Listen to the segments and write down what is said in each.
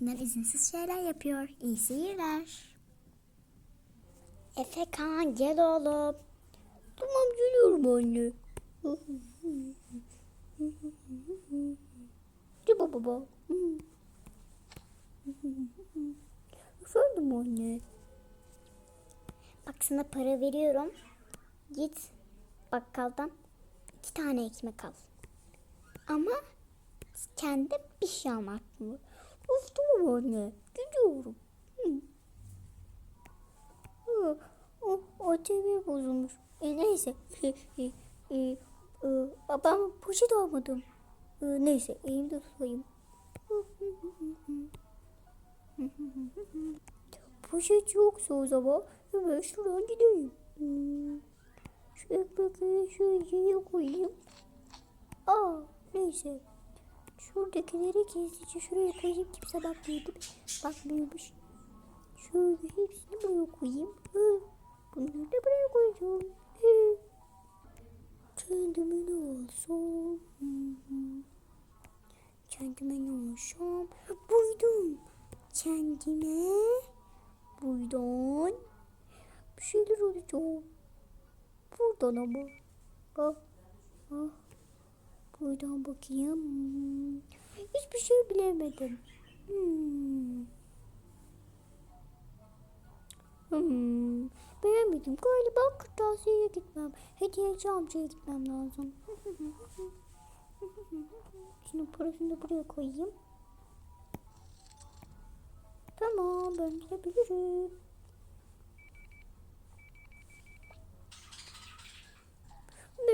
Bunlar izinsiz şeyler yapıyor. İyi seyirler. Efe Kaan gel oğlum. Tamam geliyorum anne. Gel baba. Efendim anne. Bak sana para veriyorum. Git bakkaldan iki tane ekmek al. Ama kendi bir şey almak mı? Tamam anne. Gidiyorum. Hı. O, o TV bozulmuş. E, neyse. e, e, e, ben poşet almadım. E, neyse elimde tutayım. Poşet yoksa o zaman hemen şuradan gideyim. Şu ekmekleri şöyle koyayım. Aa neyse. Şuradakileri gizlice şuraya koyayım. Kimse bakmıyor değil mi? Bakmıyormuş. Şöyle hepsini buraya koyayım. Bunları da buraya koyacağım. Kendime ne hı. Kendime ne olsam? Buydum. Kendime buradan bir şeyler alacağım. Buradan ama. Ah, ah. Buradan bakayım. Hiçbir şey bilemedim. Hmm. Hmm. Beğenmedim. Galiba kırtasiyeye gitmem. Hediyeci amcaya gitmem lazım. Şunun parasını da buraya koyayım. Tamam ben gidebilirim.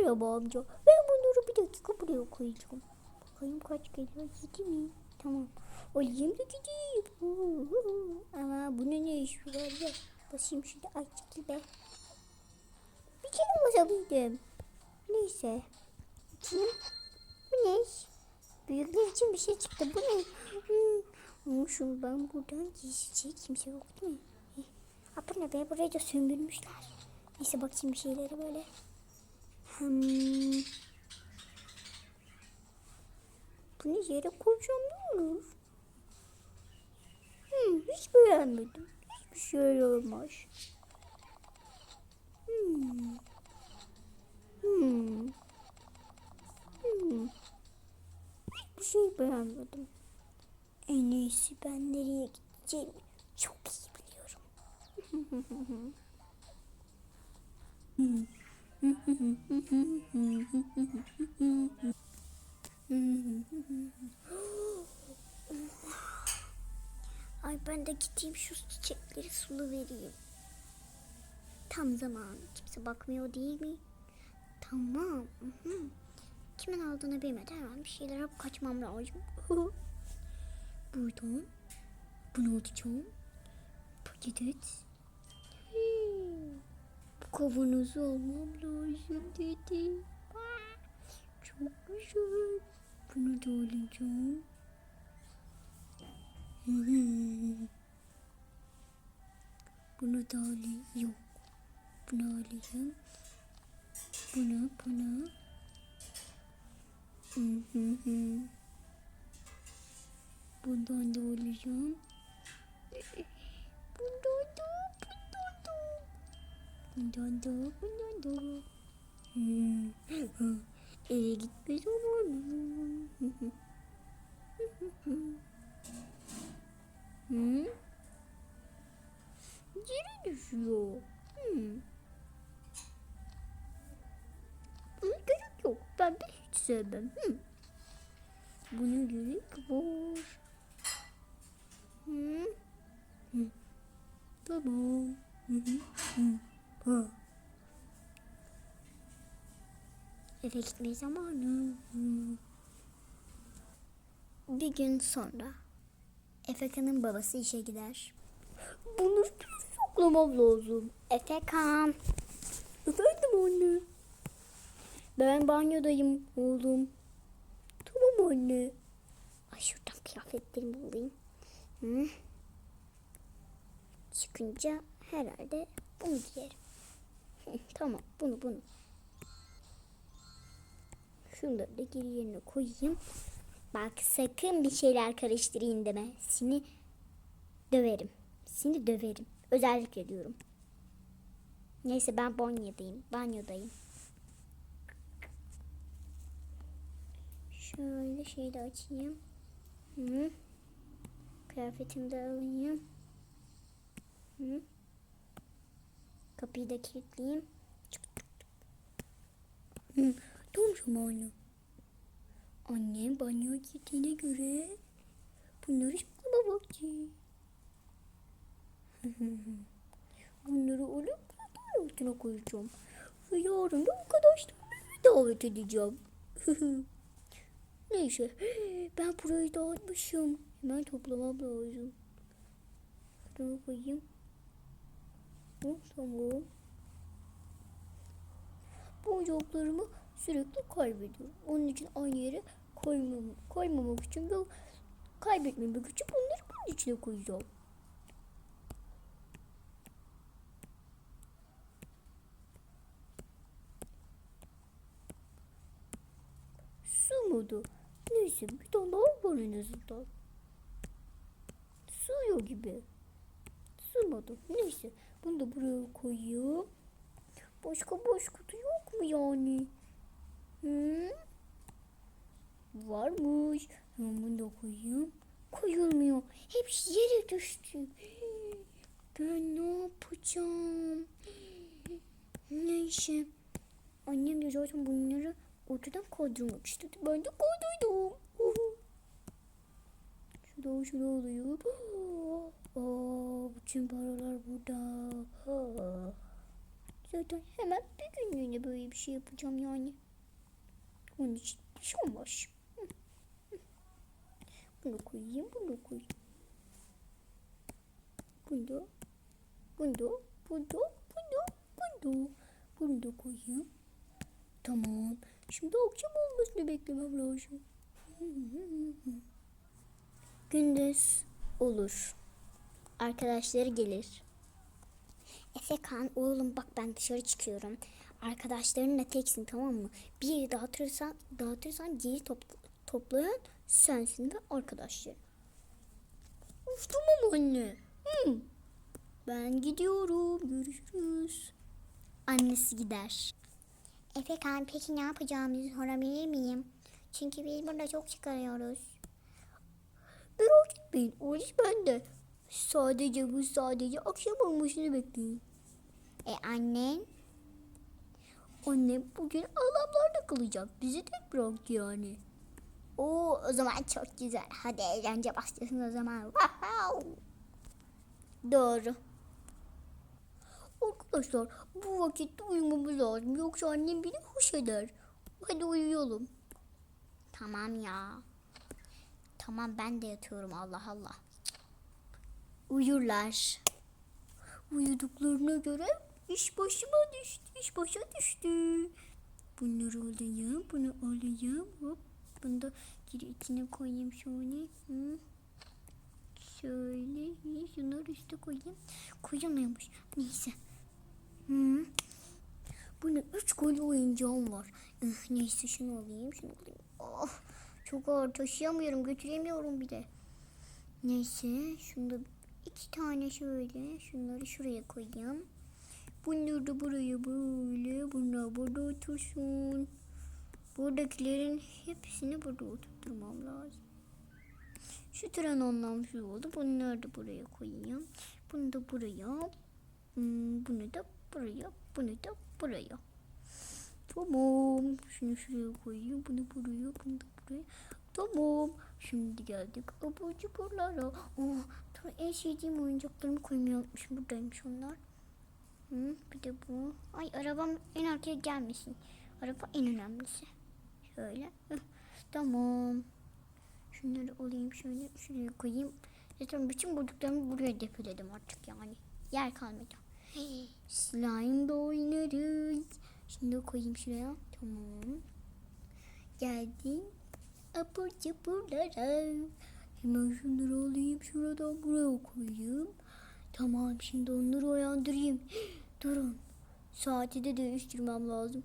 Merhaba amca. Ben bunları bir dakika buraya koyacağım. Bakayım kaç geliyor? Yedi mi? Tamam. Alayım da gideyim. Ama bunun ne işi var ya? Basayım şimdi. Çekil be. Bir kere basabildim. Neyse. Bakayım. Bu ne? Büyükler için bir şey çıktı. Bu ne? Hmm. Şunu ben buradan gizlice kimse yok değil mi? Ha bu ne be? Burayı da sömürmüşler. Neyse bakayım bir şeylere böyle. Hmm. Bunu yere koyacağım ne olur? Hmm, hiç beğenmedim. Hiçbir şey olmaz. Hmm. Hmm. Hmm. Hiçbir şey beğenmedim. En iyisi ben nereye gideceğimi çok iyi biliyorum. Hmm. Ay ben de gideyim şu çiçekleri sulu vereyim. Tam zaman. Kimse bakmıyor değil mi? Tamam. Kimin aldığını bilmeden hemen bir şeyler yapıp kaçmam lazım. Buradan bunu atacağım. Paket. Bu kavanozu almam lazım dedi. Çok güzel. Bunu da alacağım. Bunu da alayım. Yok. Bunu alayım. Bunu, bunu. Bundan da alacağım. Bundan da. Hmm. Eve gitme zamanı. Hmm? Yere düşüyor. Hmm. Buna gerek yok. Ben de hiç sevmem. Hmm. Buna gerek var. Hmm. Hmm. Tamam. Hı hı. Hı. Ha. Eve gitme zamanı. Bir gün sonra Efekan'ın babası işe gider. Bunları saklamam lazım. Efekan. Efendim anne. Ben banyodayım oğlum. Tamam anne. Ay şuradan kıyafetlerimi bulayım. Hı. Çıkınca herhalde bunu giyerim. Tamam bunu bunu. Şunları da geri yerine koyayım. Bak sakın bir şeyler karıştırayım deme. Seni döverim. Seni döverim. Özellikle diyorum. Neyse ben banyodayım. Banyodayım. Şöyle şeyi de açayım. Hı. Kıyafetimi de alayım. Hı. Kapıyı da kilitleyeyim. Tam zamanı. Annem banyo gittiğine göre bunları saklama vakti. Bunları alıp koltuğun altına koyacağım. Ve yarın da arkadaşlarımı davet edeceğim. Neyse ben burayı dağıtmışım. Hemen toplamam lazım. Şuraya koyayım. Bu oyuncaklarımı sürekli kaybediyorum. Onun için aynı yere koymam, koymamak için ve kaybetmemek için bunları bunun içine koyacağım. Sığmadı. Neyse bir tane daha var en azından. Sığıyor gibi. Sığmadı. Neyse bunu da buraya koyayım. Başka boş kutu yok mu yani? Hı? Varmış. Hemen bunu da koyayım. Koyulmuyor. Hepsi yere düştü. Ben ne yapacağım? Neyse. Annem de zaten bunları ortadan kaldırmak istedi. Ben de kaldırdım. Şurada şurada oluyor. Aa, bütün paralar burada. Zaten hemen bir günlüğüne böyle bir şey yapacağım yani. Onun için bir şey olmaz. Bunu koyayım, bunu koyayım. Bunu bunu bunu bunu bunu bunu koyayım. Tamam. Şimdi akşam olmasını beklemem lazım. Gündüz olur. Arkadaşları gelir. Efekan oğlum bak ben dışarı çıkıyorum. Arkadaşlarınla teksin tamam mı? Bir yeri dağıtırsan, dağıtırsan geri topla, toplayan sensin ve arkadaşların. Of tamam anne. Hı. Ben gidiyorum. Görüşürüz. Annesi gider. Efekan peki ne yapacağımızı sorabilir miyim? Çünkü biz burada çok çıkarıyoruz. Merak etmeyin. O bende. Sadece bu sadece akşam olmasını bekleyin. E annen? Annem bugün alamlarda kalacak. Bizi tek bıraktı yani. Oo, o zaman çok güzel. Hadi eğlence başlasın o zaman. Wow. Doğru. Arkadaşlar bu vakitte uyumamız lazım. Yoksa annem beni hoş eder. Hadi uyuyalım. Tamam ya. Tamam ben de yatıyorum Allah Allah. Uyurlar. Uyuduklarına göre iş başıma düştü. İş başa düştü. Bunları alayım. Bunu alayım. Hop. Bunu da geri içine koyayım şöyle. Hı. Şöyle. Şunları üste koyayım. Koyamıyormuş. Neyse. Hı. Bunun üç gol oyuncağım var. Ih, neyse şunu alayım. Şunu alayım. Oh, çok ağır taşıyamıyorum. Götüremiyorum bile. Neyse. Şunu da iki tane şöyle. Şunları şuraya koyayım. Bunları da buraya böyle. Bunlar burada otursun. Buradakilerin hepsini burada oturtmam lazım. Şu tren anlamsız oldu. Bunları da buraya koyayım. Bunu da buraya. Hmm, Bunu da buraya. Bunu da buraya. Tamam. Şunu şuraya koyayım. Bunu buraya. Bunu da buraya. Tamam. Şimdi geldik abur cuburlara. Oh, tam en sevdiğim oyuncaklarımı koymayı unutmuşum. Buradaymış onlar. Hı, bir de bu. Ay arabam en arkaya gelmesin. Araba en önemlisi. Şöyle. Hıh, Tamam. Şunları alayım şöyle şuraya koyayım. Zaten bütün bulduklarımı buraya depoledim artık yani. Yer kalmadı. Slime de oynarız. Şimdi koyayım şuraya. Tamam. Geldim. Abur cuburlara. Hemen şunları alayım şuradan buraya koyayım. Tamam şimdi onları uyandırayım. Durun. Saati de değiştirmem lazım.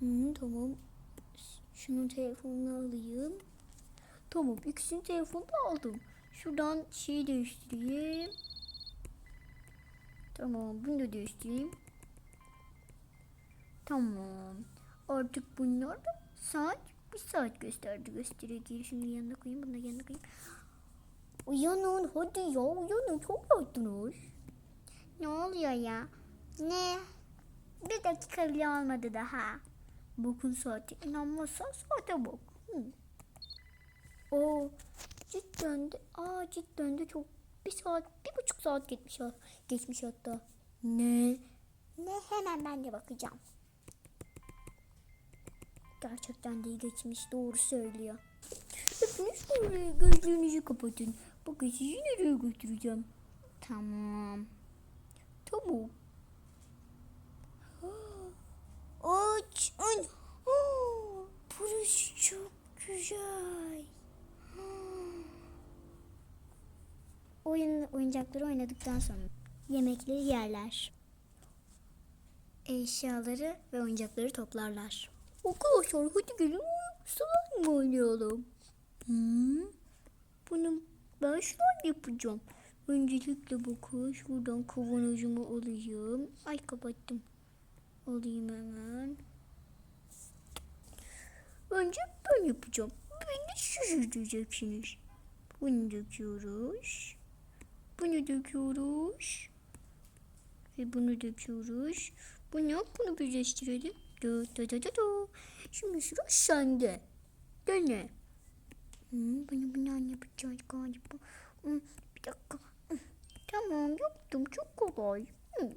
Hı, tamam. Şunun telefonunu alayım. Tamam ikisinin telefonunu da aldım. Şuradan şeyi değiştireyim. Tamam bunu da değiştireyim. Tamam. Artık bunlar da saat bir saat gösterdi gösteriyor. Şunu yanına koyayım bunu yanına koyayım. Uyanın hadi ya uyanın çok yattınız. Ne oluyor ya? Ne? Bir dakika bile olmadı daha. Bakın saate inanmazsan saate bak. Hı. Oo, cidden de, aa cidden de çok bir saat, bir buçuk saat geçmiş, geçmiş hatta. Ne? Ne hemen ben de bakacağım. Gerçekten de geçmiş, doğru söylüyor. Hepiniz oraya gözlerinizi kapatın. Bakın sizi nereye götüreceğim. Tamam. Tamam. Aç. An. Burası çok güzel. Oyun oyuncakları oynadıktan sonra yemekleri yerler. Eşyaları ve oyuncakları toplarlar. Arkadaşlar hadi gelin slime mı oynayalım? Hmm. Bunu ben slime yapacağım. Öncelikle bakın şuradan kavanozumu alayım. Ay kapattım. Alayım hemen. Önce ben yapacağım. Beni siz diyeceksiniz. Bunu döküyoruz. Bunu döküyoruz. Ve bunu döküyoruz. Bunu bunu birleştirelim. Da da da da da. Şimdi sıra sende. Dene. Hmm, bunu bundan yapacağız galiba. Hmm, bir dakika. Hmm, Tamam yaptım çok kolay. Hmm.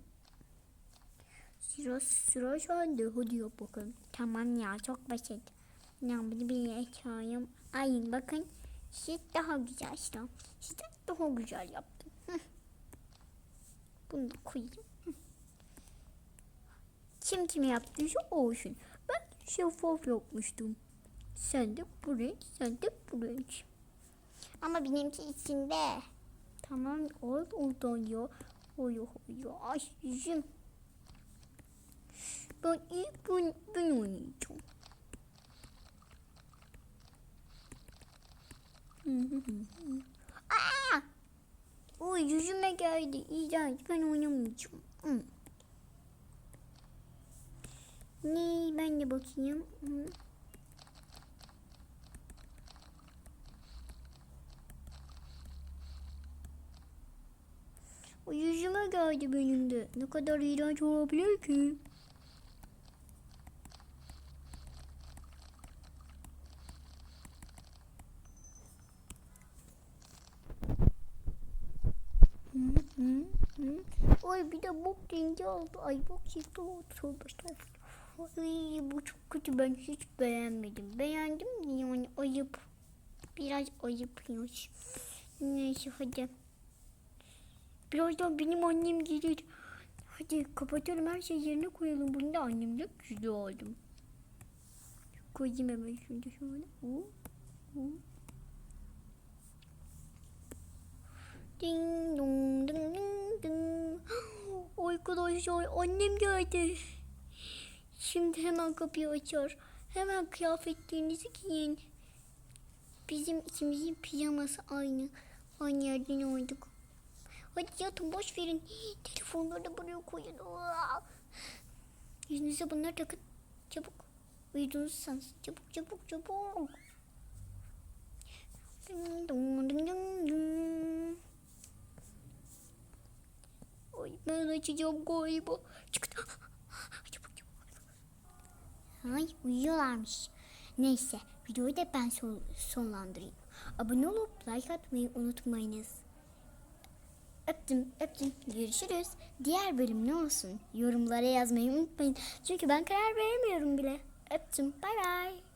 Sıra sıra sende. Hadi yap bakalım. Tamam ya çok basit. Ya bunu bir açayım. Ay bakın. Siz daha güzel işte. De daha güzel yaptın. Hı. Bunu da koyayım. Kim kim yaptıysa o olsun. Ben şeffaf yapmıştım. Sen de bu renk, sen de bu renk. Ama benimki içinde. Tamam al oradan ya. Oy oy ay yüzüm. Ben ilk ben, ben oynayacağım. Aa! Oy yüzüme geldi. İğrenç. Ben oynamayacağım. Hı. Ne? Ben de bakayım. O yüzüme geldi benim de. Ne kadar iğrenç olabilir ki? Hı hı hı. Ay bir de bok rengi oldu. Ay bok çıktı. Tövbe estağfurullah. Ay bu çok kötü. Ben hiç beğenmedim. Beğendim de yani ayıp. Biraz ayıp yani. Neyse hadi. Birazdan benim annem gelir. Hadi kapatalım her şeyi yerine koyalım. Bunu da annemle güzel oldum. Koyayım hemen şunu da şöyle. Oo, oo. Ding dong ding ding ding. Arkadaşlar annem geldi. Şimdi hemen kapıyı açar. Hemen kıyafetlerinizi giyin. Bizim ikimizin pijaması aynı. Aynı yerden olduk. Hadi yatın boş verin. Telefonları da buraya koyun. Aa! Yüzünüze bunları takın. Çabuk. Uyuduğunuzu sansın. Çabuk çabuk çabuk. Ay ben açacağım galiba. Çıktı. Ay uyuyorlarmış. Neyse videoyu da ben son, sonlandırayım. Abone olup like atmayı unutmayınız. Öptüm öptüm görüşürüz. Diğer bölüm ne olsun yorumlara yazmayı unutmayın. Çünkü ben karar veremiyorum bile. Öptüm bay bay.